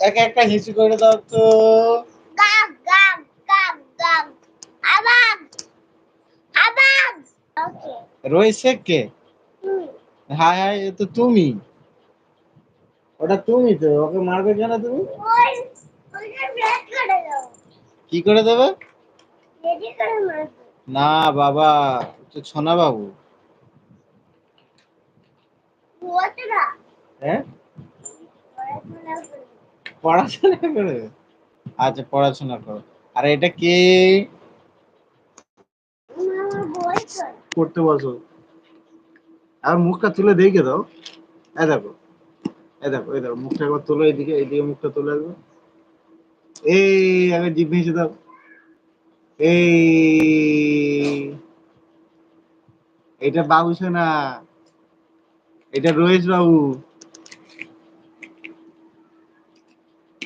একা একটা হিসু করে দাও তো। গাম গাম গাম আবাম আবাম। ওকে। রয়েছে কে? হায় হায় এ তো তুমি। ওটা তুমি তো ওকে মারবে কেন তুমি? কি করে দেবে? না বাবা তো সোনা বাবু। হ্যাঁ? পড়াশোনা করে? আচ্ছা পড়াশোনা করো। আর এটা কে? মামা বই কর পড়তে বসো। আর মুখটা তুলে দেখে দাও। এই দেখো এই দেখো এই দেখো, মুখটা একবার তোলো মুখটা একবার এই, আগে জিভ ভেসে দাও। এই, এটা বাবু সোনা। এটা রোহিত বাবু।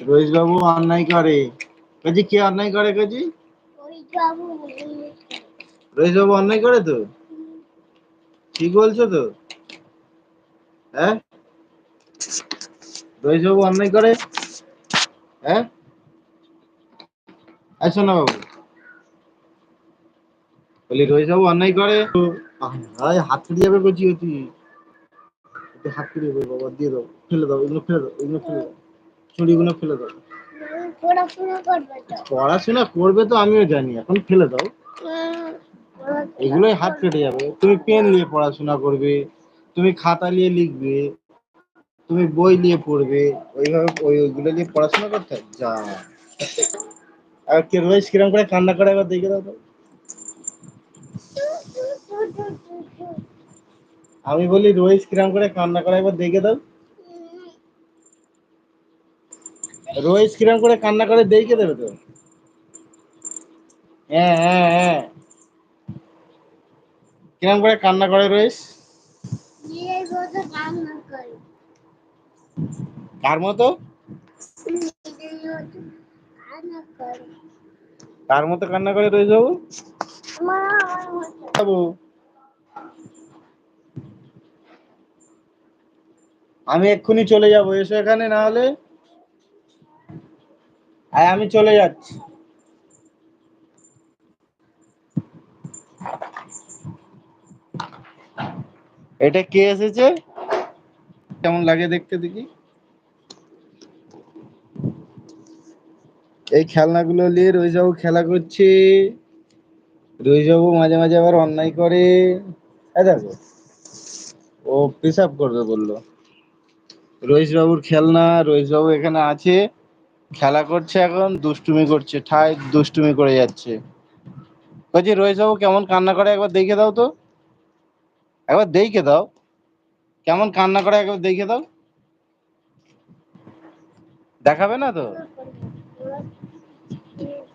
রোহিত বাবু অন্যায় করে। কাজী কে অন্যায় করে কাজী? রোহিত বাবু অন্যায় করে তো? ঠিক বলছো তো? হ্যাঁ? রোহিত বাবু অন্যায় করে? হ্যাঁ? আচ্ছা না বাবু। বলি রোহিত বাবু অন্যায় করে? হাত ফিরে যাবে বলছি তুই হাত ফিরে বাবা দিয়ে দাও ফেলে দাও এগুলো ফেলে দাও এগুলো ফেলে দাও। চুড়িগুলো ফেলে দাও। পড়াশোনা করবে তো। পড়াশোনা করবে তো আমিও জানি। এখন ফেলে দাও। এগুলোই হাত কেটে যাবে। তুমি পেন নিয়ে পড়াশোনা করবে তুমি খাতা নিয়ে লিখবে তুমি বই নিয়ে পড়বে ওইভাবে ওই ওইগুলো নিয়ে পড়াশোনা করতে যা। আর কে রোজ কিরম করে কান্না করে একবার দেখে দাও তো। আমি বলি রোজ কিরম করে কান্না করে একবার দেখে দাও। রোজ কিরম করে কান্না করে দেখে দেবে তো? হ্যাঁ হ্যাঁ হ্যাঁ। কিরম করে কান্না করে কাম কার। মতো? করে মতো কান্না করে মতো বাবু? আমি এক্ষুনি চলে যাব এসো এখানে না হলে আয়, আমি চলে যাচ্ছি। এটা কে এসেছে? কেমন লাগে দেখতে দেখি? এই খেলনাগুলো নিয়ে রোহিতবাবু খেলা করছে। রোহিতবাবু মাঝে মাঝে আবার অন্যায় করে। দেখো, ও পেশাব করবে বলল। রোহিতবাবুর খেলনা, রোহিতবাবু এখানে আছে। খেলা করছে এখন, দুষ্টুমি করছে। ঠায় দুষ্টুমি করে যাচ্ছে। বলছি রোহিতবাবু কেমন কান্না করে একবার দেখে দাও তো। একবার দেখে দাও। কেমন কান্না করে একবার দেখে দাও। দেখাবে না তো?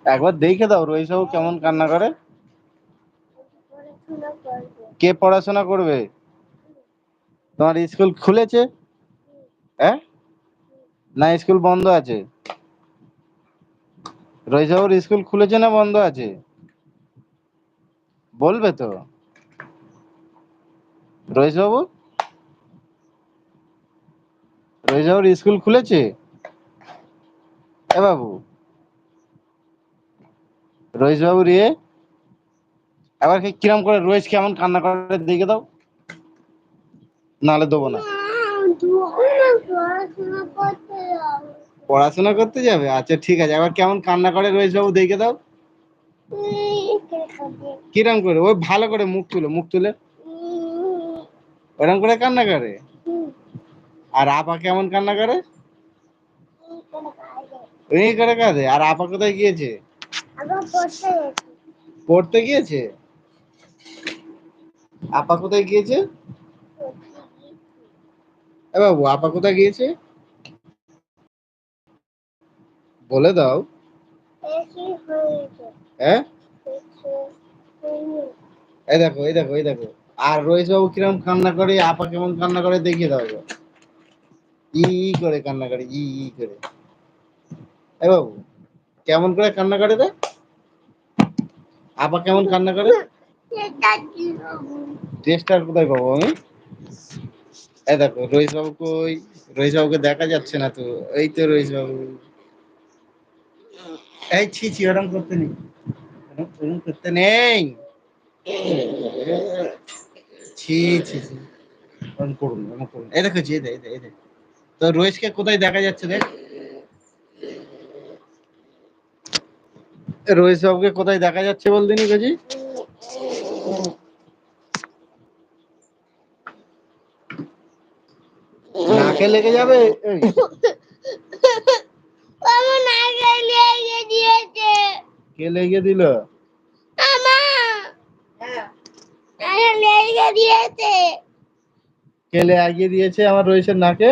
একবার দেখে দাও রোহিতবাবু কেমন কান্না করে। কে পড়াশোনা করবে? তোমার স্কুল খুলেছে? হ্যাঁ? না স্কুল বন্ধ আছে? রইসাবুর স্কুল খুলেছে না বন্ধ আছে? বলবে তো। রইসবাবু রইসবাবুর স্কুল খুলেছে? এ বাবু। রইসবাবু রে এবার কি কিরম করে রয়েছ, কেমন কান্না করে দেখে দাও। নাহলে দেবো না। পড়াশোনা করতে যাবে? আচ্ছা ঠিক আছে। আবার কেমন কান্না করে রয়েছে বাবু দেখে দাও। কিরম করে? ওই ভালো করে মুখ তুলে মুখ তুলে। ওরম করে কান্না করে? আর আপা কেমন কান্না করে? এই করে কাঁদে। আর আপা কোথায় গিয়েছে? পড়তে গিয়েছে? আপা কোথায় গিয়েছে? এ বাবু, আপা কোথায় গিয়েছে? বলে দাও। হ্যাঁ। এই দেখো এই দেখো এই দেখো। আর রয়েছে বাবু কিরম কান্না করে আপা কেমন কান্না করে দেখিয়ে দাও ই ই করে কান্না করে ই ই করে। এ বাবু কেমন করে কান্না করে রে? আপা কেমন কান্না করে? কি কোথায় পাবো আমি? এই দেখো রোহিত বাবু কই? রয়েশ বাবুকে দেখা যাচ্ছে না তো। এই তো রয়েশ বাবু এই ছি ছি ওরম করতে নেই। ওরম করতে নেই। ছি ছি ওরম করুন ওরম করুন। এই দেখো এই দেখ, এই দেখ, তো রয়েশকে কোথায় দেখা যাচ্ছে দেখ? রয়েশ বাবুকে কোথায় দেখা যাচ্ছে বলদিনি কাজি নাকে লেগে যাবে? কে লেগে দিল? দিয়েছে। কে লাগিয়ে দিয়েছে আমার রয়েছের নাকে?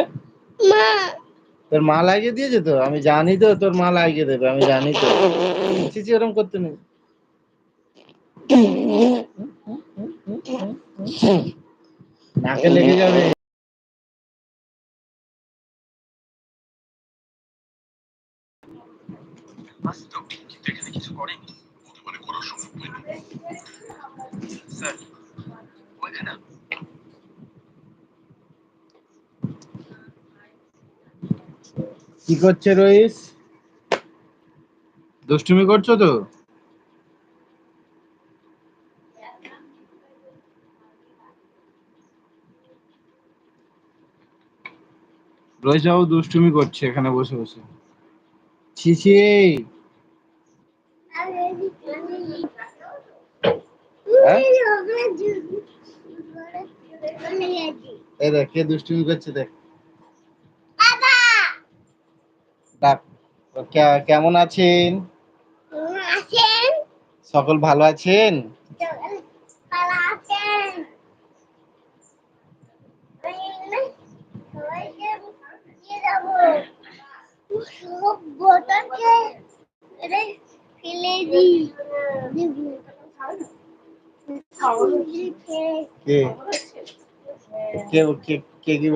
তোর মা লাগিয়ে দিয়েছে তো? আমি জানি তো তোর মা লাগিয়ে দেবে আমি জানি তো। চিচি ওরম করতে নেই। নাকে লেগে যাবে। বাস্তব কিন্তু এখানে কিছু করেনি। হতে পারে করার সুযোগ পাইনি স্যার ওইখানে কি করছে রইস? দুষ্টুমি করছ তো? বাবু দুষ্টুমি করছে এখানে বসে বসে। ছিছি? এই দেখ কে করছে দেখ। ডাক কেমন আছেন? সকল ভালো আছেন? কে? কে কে কে কি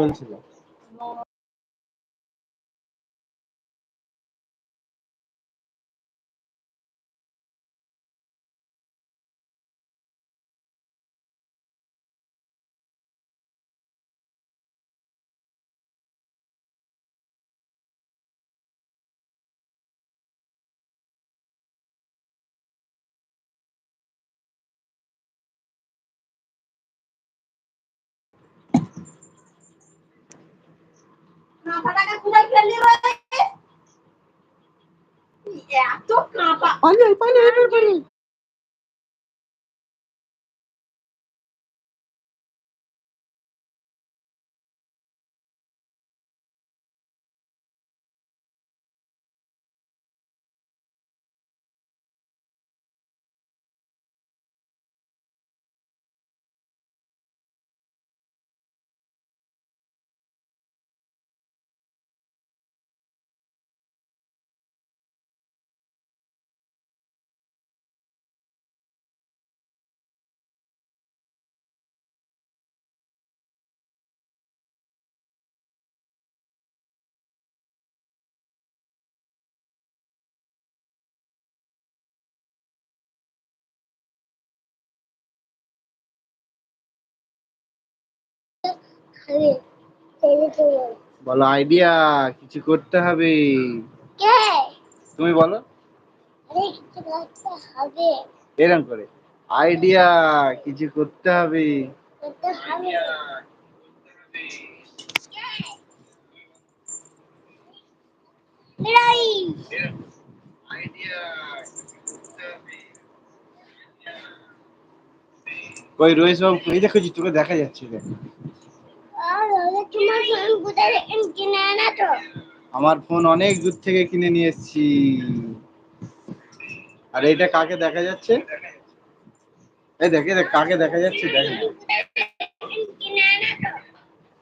বলছিল এত কাঁপা বল। বলো আইডিয়া কিছু করতে হবে। কে? তুমি বলো। আরে কিছু করতে হবে। এরকম করে। আইডিয়া কিছু করতে হবে। করতে হবে। কই রয়েছে বাবু দেখো তোকে দেখা যাচ্ছে। তোমার ফোন কোথায় কিনে আনা তো। আমার ফোন অনেক দূর থেকে কিনে নিয়ে এসেছি। আর এটা কাকে দেখা যাচ্ছে? এই দেখ দেখ কাকে দেখা যাচ্ছে দেখ।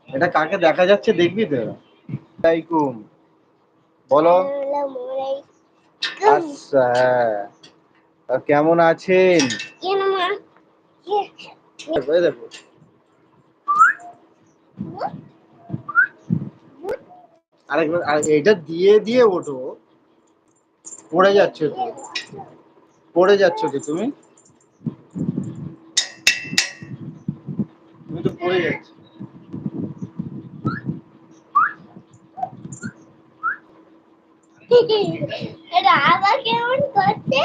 এটা কাকে দেখা যাচ্ছে দেখবি তো। আলাইকুম বলো। আচ্ছা হ্যাঁ। কেমন আছেন? দেখো। আরেকবার এটা দিয়ে দিয়ে ওঠো। পড়ে যাচ্ছে তো। পড়ে যাচ্ছ তো তুমি? তুমি তো পড়ে যাচ্ছ। রাবা কেমন করছে?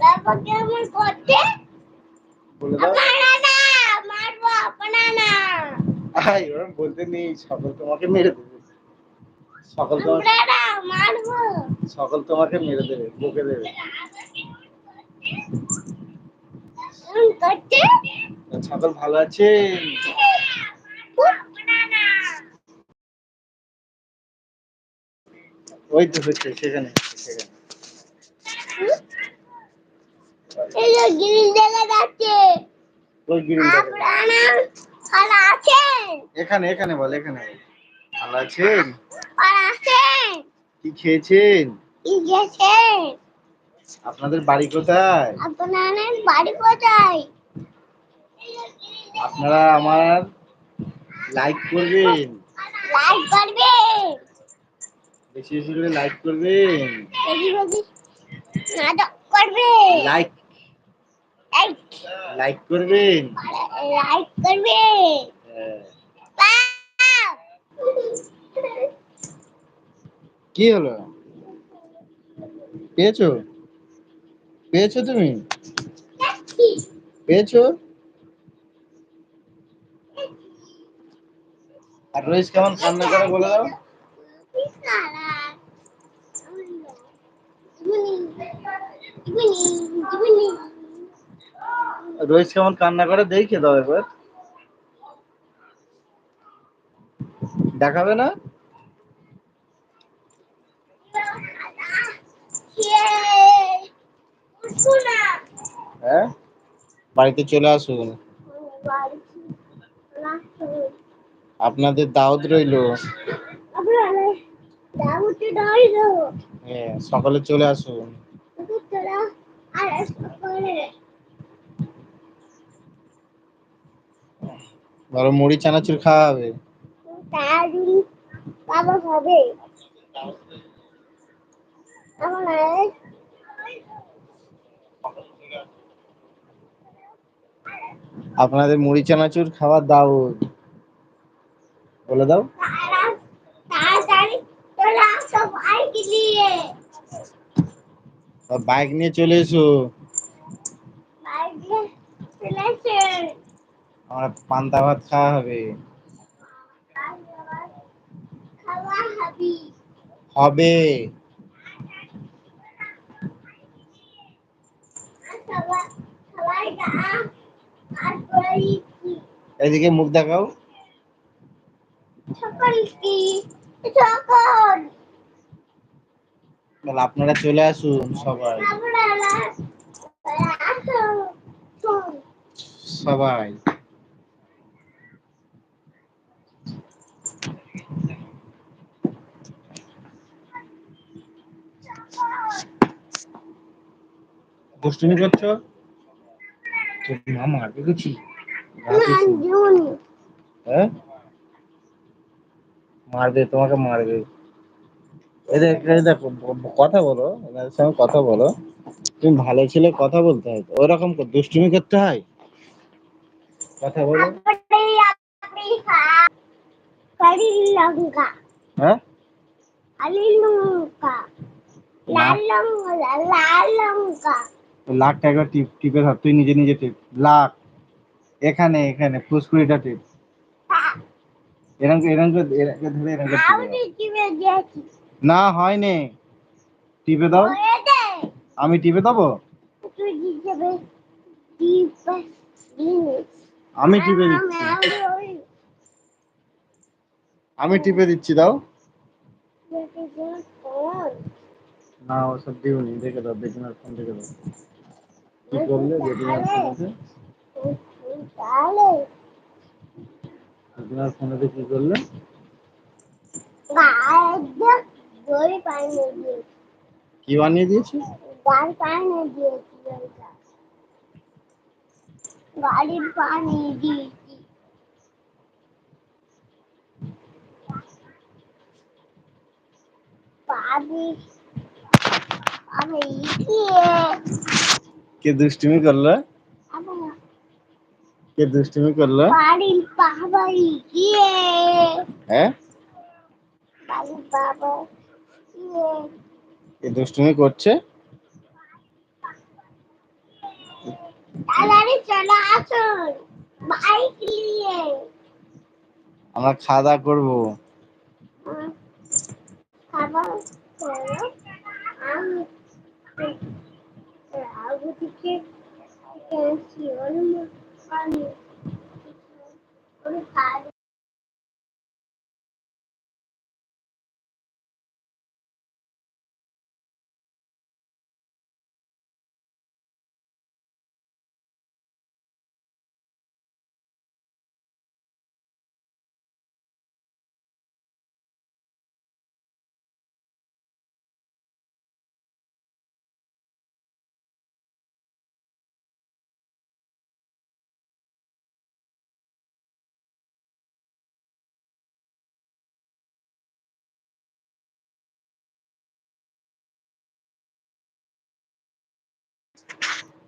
রাবা কেমন করছে? বলে দাও। আপনারা না মারবো আপনারা আই বলতে নেই সকল তোমাকে মেরে দেবে। সকল তোমাকে সকল তোমাকে মেরে দেবে বকে দেবে। সকল ভালো আপনারা ওই তো হচ্ছে সেখানে সেখানে। যে গ্রিল দেখা যাচ্ছে। ওই গ্রিল দেখো। ভালো আছেন? এখানে এখানে বল এখানে। ভালো আছেন? ভালো আছেন? কি খেয়েছেন? কি গেছেন আপনাদের বাড়ি কোথায়? আপনাদের বাড়ি কোথায়? আপনারা আমার লাইক করবেন। লাইক করবেন? বেশি বেশি করে লাইক করবেন। বেশি বেশি নাটক করবেন? লাইক লাইক করবেন লাইক করবেন হ্যাঁ। কি হলো পেয়েছ পেয়েছ তুমি পেয়েছ আর রোজ কেমন কান্না করে বলে দাও রোহিত কেমন কান্না করে, দেখে দাও একবার। দেখাবে না? হ্যাঁ? বাড়িতে চলে আসুন আপনাদের দাওয়াত রইল। হ্যাঁ সকালে চলে আসুন ভালো মুড়ি চানাচুর খাওয়া হবে বাবা হবে আমার আপনাদের মুড়ি চানাচুর খাওয়ার দাও। বলে দাও। বাইক নিয়ে। চলে এসো। বাইক নিয়ে চলে এসে আমরা পান্তা ভাত খাওয়া হবে। হবে। এদিকে মুখ দেখাও। আপনারা চলে আসুন সবাই। সবাই। দুষ্টুমি করছ তোর মা মারবে জুন হ্যাঁ? মারবে তোমাকে মারবে। এদের দেখো কথা বলো এদের সঙ্গে কথা বলো। তুমি ভালো ছেলে কথা বলতে হয়। ওরকম দুষ্টুমি করতে হয়? কথা বলো। হ্যাঁ? লাল লঙ্কা লাল লঙ্কা। লাখটা একবার টিপ টিপে ধর তুই নিজে নিজে টিপ। লাখ এখানে এখানে ফুসকুড়িটা টিপ। এরকম এরকম এরকম ধরে এরকম। না হয়নি। টিপে দাও আমি টিপে দেবো আমি টিপে দিচ্ছি। আমি টিপে দিচ্ছি দাও। না ওসব দিওনি। দেখে দাও বেটিমার ফোন দেখে দাও। কি করলে? বেটিমার ফোনেতে বেটিমার ফোনেতে কি করলে? কি বানিয়ে দিয়েছি? গাড়ি পানি দিয়েছি। গাড়ির পানি দিয়েছি পানি পানি দিয়ে কে দুষ্টুমি করল? কে দুষ্টুমি করল? হ্যাঁ? বাবা দুষ্টুমি করছে? আমরা খাওয়া দাওয়া করব। খাবার করো। আমি আগে থেকে গেছি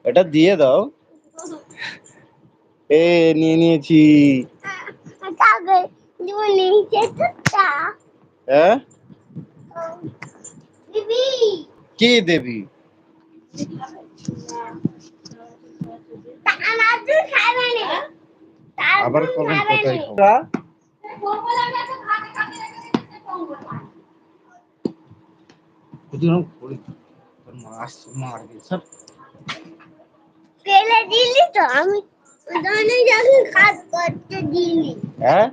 এটা দিয়ে দাও এ নিয়ে নিয়েছি হ্যাঁ কি দেবী আবার কখন কোথায় খাব? মা আসছে মারবে সব ফেলে দিলি তো আমি জানি কাজ করতে দিলি। হ্যাঁ?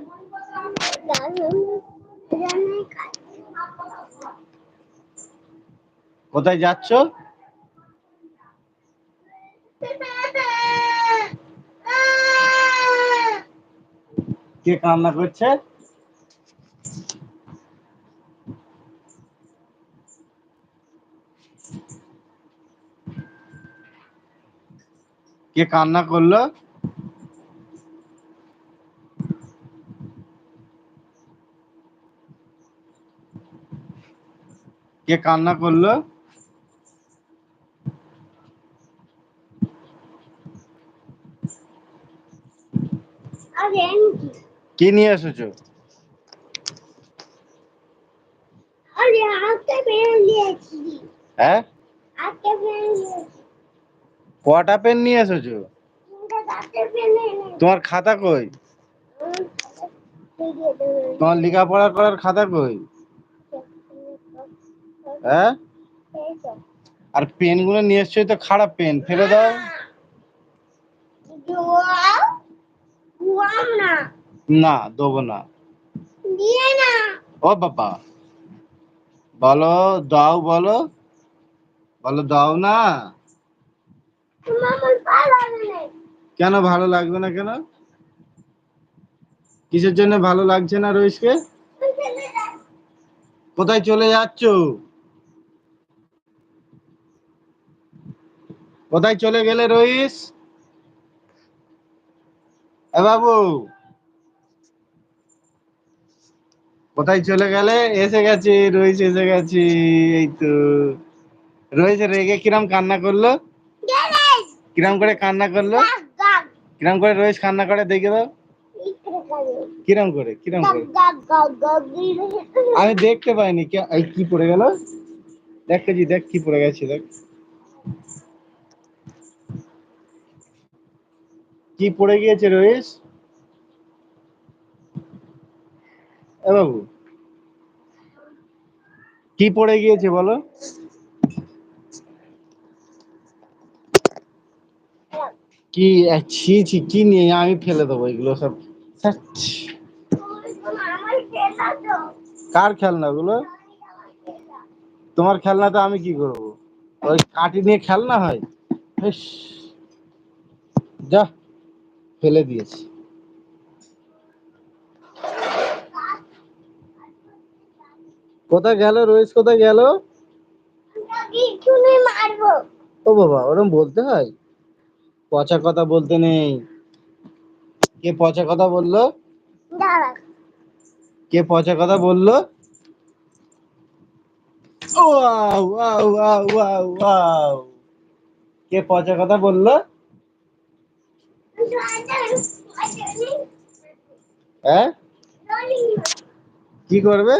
কোথায় যাচ্ছ? কে কান্না করছে? কে কান্না করল? কে কান্না করল? কি নিয়ে এসেছ? হ্যাঁ? কটা পেন নিয়ে এসেছ? তোমার খাতা কই? তোমার লেখাপড়া করার খাতা কই? হ্যাঁ? আর পেনগুলো নিয়ে এসছো তো খারাপ পেন, ফেলে দাও। না, দেবো না। ও বাবা। বলো, দাও বলো। বলো, দাও না তোমার মন ভালো লাগে না কেন ভালো লাগবে না কেন? কিসের জন্য ভালো লাগছে না রইসকে কোথায় চলে যাচ্ছ? কোথায় চলে গেলে রইস বাবু। কোথায় চলে গেলে? এসে গেছি রইস এসে গেছি, এই তো। রইস রেগে কিরম কান্না করল? কিরাম করে কান্না করল? কিরাম করে রইস কান্না করে দেখে দাও। কিরাম করে কিরাম করে? আমি দেখতে পাইনি, কি পড়ে গেল? দেখ কেজি, দেখ কি পড়ে গেছে, দেখ। কি পড়ে গিয়েছে রয়েস বাবু, কি পড়ে গিয়েছে বলো? কি ছি ছি কি নিয়ে আমি ফেলে দেবো এগুলো সব? কার খেলনাগুলো তোমার খেলনা তো আমি কি করব? ওই কাঠি নিয়ে খেলনা হয়? যা ফেলে দিয়েছি। কোথায় গেল রয়েস কোথায় গেল? ও বাবা ওরম বলতে হয়? পচা কথা বলতে নেই। কে পচা কথা বলল? কে পচা কথা বলল? Wow wow wow wow wow কে পচা কথা বলল? হ্যাঁ? কি করবে?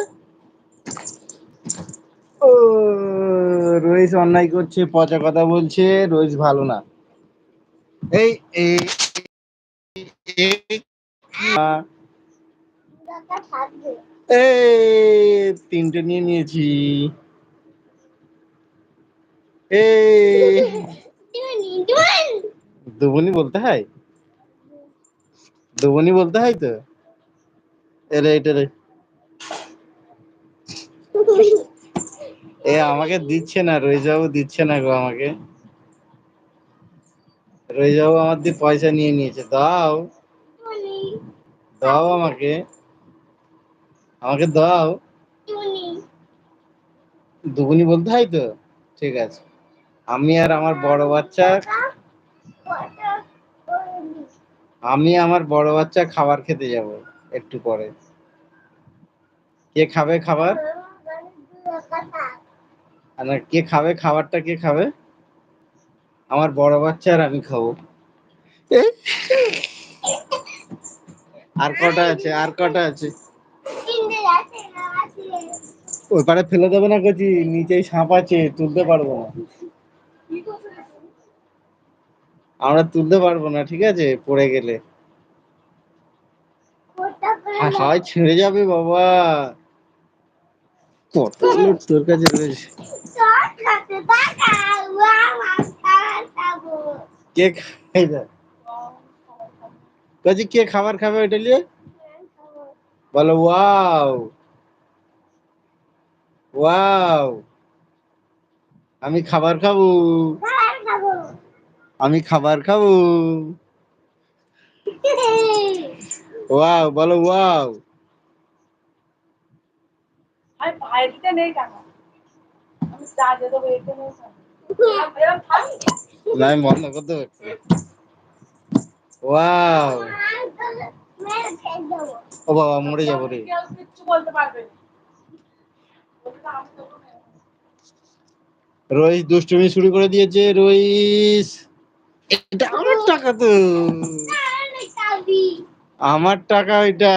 ও রোহিত অন্যায় করছে পচা কথা বলছে রোহিত ভালো না। এই তিনটে নিয়ে নিয়েছি। দুবনি বলতে হয়? দুবনি বলতে হয় তো? এরে এটা রে। এ, আমাকে দিচ্ছে না রইজাবু দিচ্ছে না গো আমাকে। রইজাবু আমার দিয়ে পয়সা নিয়ে নিয়েছে। দাও। দাও আমাকে। আমাকে দাও। দুগুনি বলতে হয় তো? ঠিক আছে। আমি আর আমার বড় বাচ্চা আমি আমার বড় বাচ্চা খাবার খেতে যাব একটু পরে। কে খাবে খাবার? কে খাবে? খাবারটা কে খাবে? আমার বড় বাচ্চা আর আমি খাব। আর কটা আছে? আর কটা আছে? ওই পারে ফেলে দেবে না কচি? নিচেই সাপ আছে তুলতে পারব না। আমরা তুলতে পারব না ঠিক আছে? পড়ে গেলে। আর হয় ছিঁড়ে যাবে বাবা। কত তোর কাছে রয়েছে। কে খাইবে কে খাবার খাবে ওইটা নিয়ে? বলো, ওয়াও। ওয়াও। আমি খাবার খাব। আমি খাবার খাব। ওয়াও, বলো, ওয়াও। দিতে নেই টাকা আমি নেই? না আমি বন্ধ করতে পারছি ওয়াও ও বাবা মরে যাব রে। রইস দুষ্টুমি শুরু করে দিয়েছে রইস এটা আমার টাকা তো। আমার টাকা ওইটা।